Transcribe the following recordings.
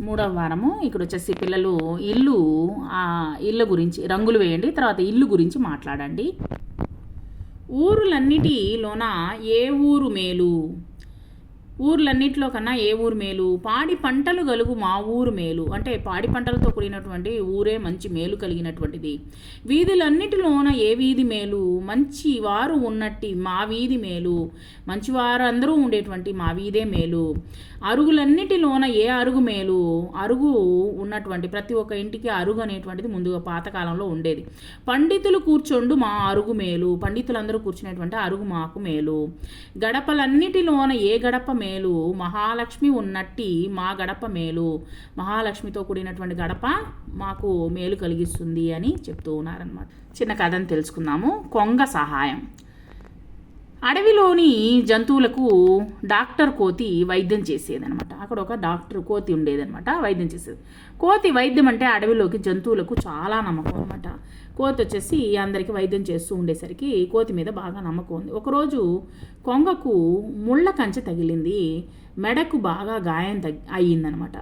మూడవ వారము. ఇక్కడ వచ్చేసి పిల్లలు ఇల్లు ఇళ్ళ గురించి రంగులు వేయండి తర్వాత ఇల్లు గురించి మాట్లాడండి. ఊరులన్నిటిలోన ఏ ఊరు మేలు? ఊర్లన్నింటిలో కన్నా ఏ ఊరు మేలు? పాడి పంటలు గలుగు మా ఊరు మేలు. అంటే పాడి పంటలతో కూడినటువంటి ఊరే మంచి మేలు కలిగినటువంటిది. వీధులన్నిటిలోన ఏ వీధి మేలు? మంచి వారు ఉన్నట్టి మా వీధి మేలు. మంచివారు అందరూ ఉండేటువంటి మా వీధే మేలు. అరుగులన్నిటిలోన ఏ అరుగు మేలు? అరుగు ఉన్నటువంటి ప్రతి ఒక్క ఇంటికి అరుగు అనేటువంటిది ముందుగా పాతకాలంలో ఉండేది. పండితులు కూర్చోండు మా అరుగు మేలు. పండితులందరూ కూర్చునేటువంటి అరుగు మాకు మేలు. గడపలన్నిటిలోన ఏ గడప మేలు? మహాలక్ష్మి ఉన్నట్టి మా గడప మేలు. మహాలక్ష్మితో కూడినటువంటి గడప మాకు మేలు కలిగిస్తుంది అని చెప్తూ ఉన్నారనమాట చిన్న కథను తెలుసుకుందాము. కొంగ సహాయం. అడవిలోని జంతువులకు డాక్టర్ కోతి వైద్యం చేసేదనమాట అక్కడ ఒక డాక్టర్ కోతి ఉండేదనమాట వైద్యం చేసేది. కోతి వైద్యం అంటే అడవిలోకి జంతువులకు చాలా నమ్మకం అనమాట కోతి వచ్చేసి అందరికీ వైద్యం చేస్తూ ఉండేసరికి కోతి మీద బాగా నమ్మకం ఉంది. ఒకరోజు కొంగకు ముళ్ళ కంచె తగిలింది మెడకు బాగా గాయం తగ్గి అయ్యిందనమాట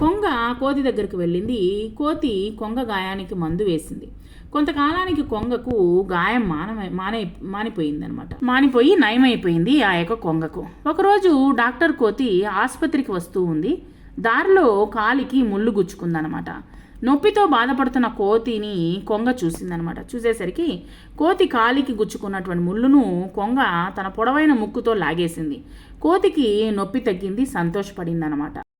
కొంగ కోతి దగ్గరికి వెళ్ళింది. కోతి కొంగ గాయానికి మందు వేసింది. కొంతకాలానికి కొంగకు గాయం మాన మానే మానిపోయిందనమాట. మానిపోయి నయమైపోయింది ఆ యొక్క కొంగకు. ఒకరోజు డాక్టర్ కోతి ఆసుపత్రికి వస్తూ ఉంది. దారిలో కాలికి ముళ్ళు గుచ్చుకుందనమాట. నొప్పితో బాధపడుతున్న కోతిని కొంగ చూసిందనమాట. చూసేసరికి కోతి కాలికి గుచ్చుకున్నటువంటి ముళ్ళును కొంగ తన పొడవైన ముక్కుతో లాగేసింది. కోతికి నొప్పి తగ్గింది సంతోషపడిందనమాట.